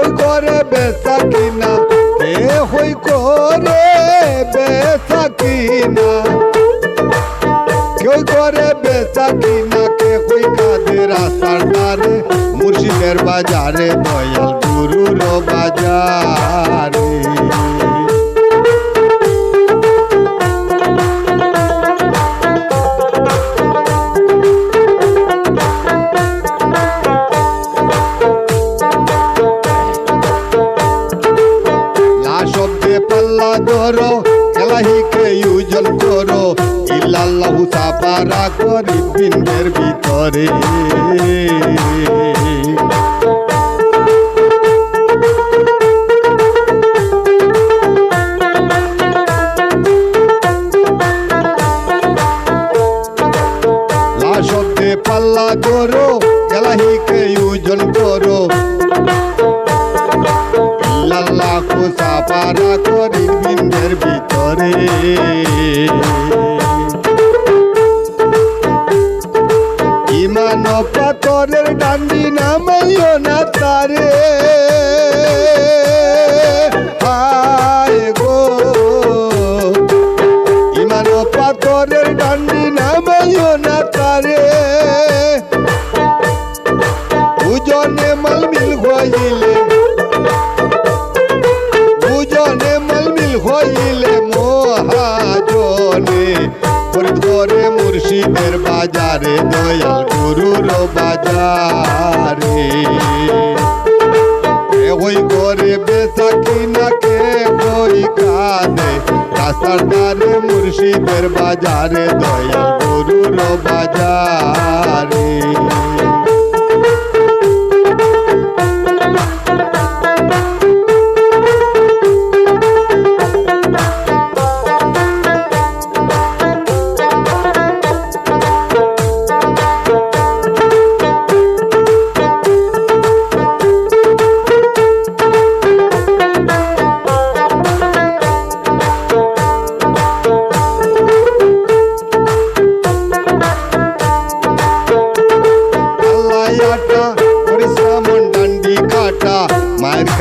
কেউ করে বেচা কিনা? কে হই করে বেচা কিনা? কেউ করে বেচা কিনা, কে হই কাদের রাস্তার ধারে মুর্শিদের বাজারে দয়াল গুরুর বাজারে। পাল্লা ধরো এলাহিকে ইউজন করো, ইল্লাল্লাহু সাপারা করি বিন্দের ভিতরে। পাল্লা ধরো এলাহিকে ইউজন করো খোসা পারা করি বিন্দের ভিতরে। ইমান পাথরের ডান্ডি নামাইও না তারে। হায় গো। ইমান পাথরের ডান্ডি নামাইও না তারে। উজনে মালমিল হইলে হইলে মহাজনে করে মুর্শিদের বাজারে, দয়াল গুরুর বাজারে। হই করে বেচা কিনা কে হই কাঁদে, রাস্তার ধারে মুর্শিদের বাজারে, দয়াল গুরুর বাজারে।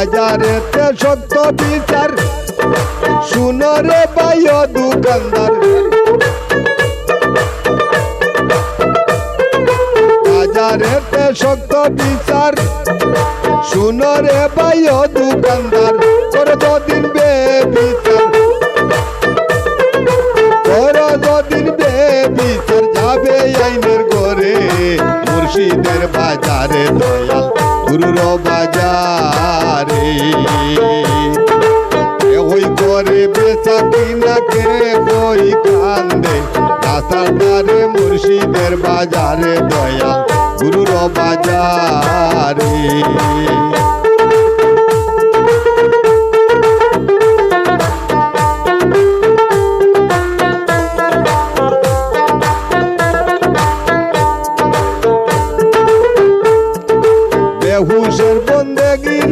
বাজারেতে সত্য বিচার। শুনো রে পাই দোকানদার। বাজারেতে সত্য বিচার। শুনো রে পাই দোকানদার করে দিন বে বিচার করে দিন বে বিচার যাবে আইনের ঘরে। মুর্শিদের বাজারে দয়াল, গুরুর বাজারে। ওই করে বেচা কিনা কে বই কান্দে। রাস্তার ধারে মুর্শিদের বাজারে দয়াল, গুরুর বাজারে।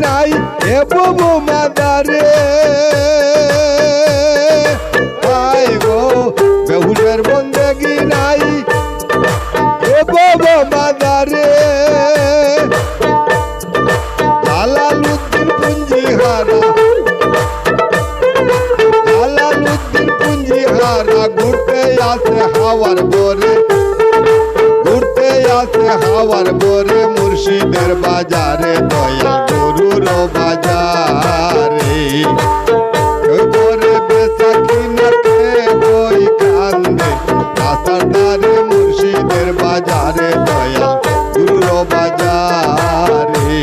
নাই এ ববু মাদারে। হায় গো বেহুশের বন্দেগি নাই এ ববু মাদারে। জালালুদ্দিন পুঞ্জি হারা জালালুদ্দিন পুঞ্জি হারা ঘুরতে আসে হাওয়ার বরে ঘুরতে আসে হাওয়ার মুর্শিদের বাজারে দয়া বাজারে দয়া গুরু বাজারে।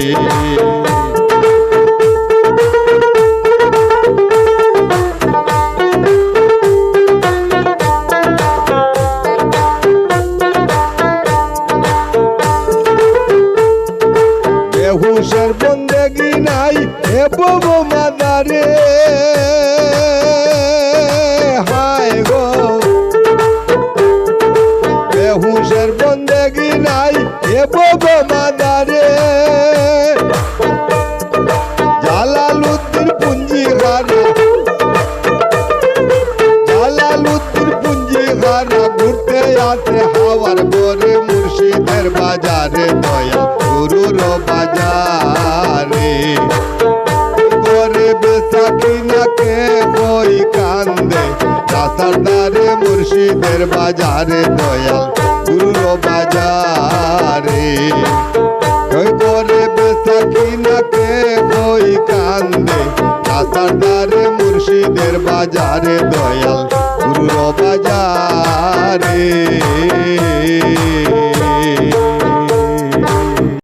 আমার মুর্শিদের বাজারে দয়া গুরুর বাজারে। বরে বেচা কিনা বই কান্দে, রাস্তাটারে মুর্শিদের বাজারে দয়াল গুরুর বাজারে। করে বই কান্দে মুর্শিদের বাজারে দয়াল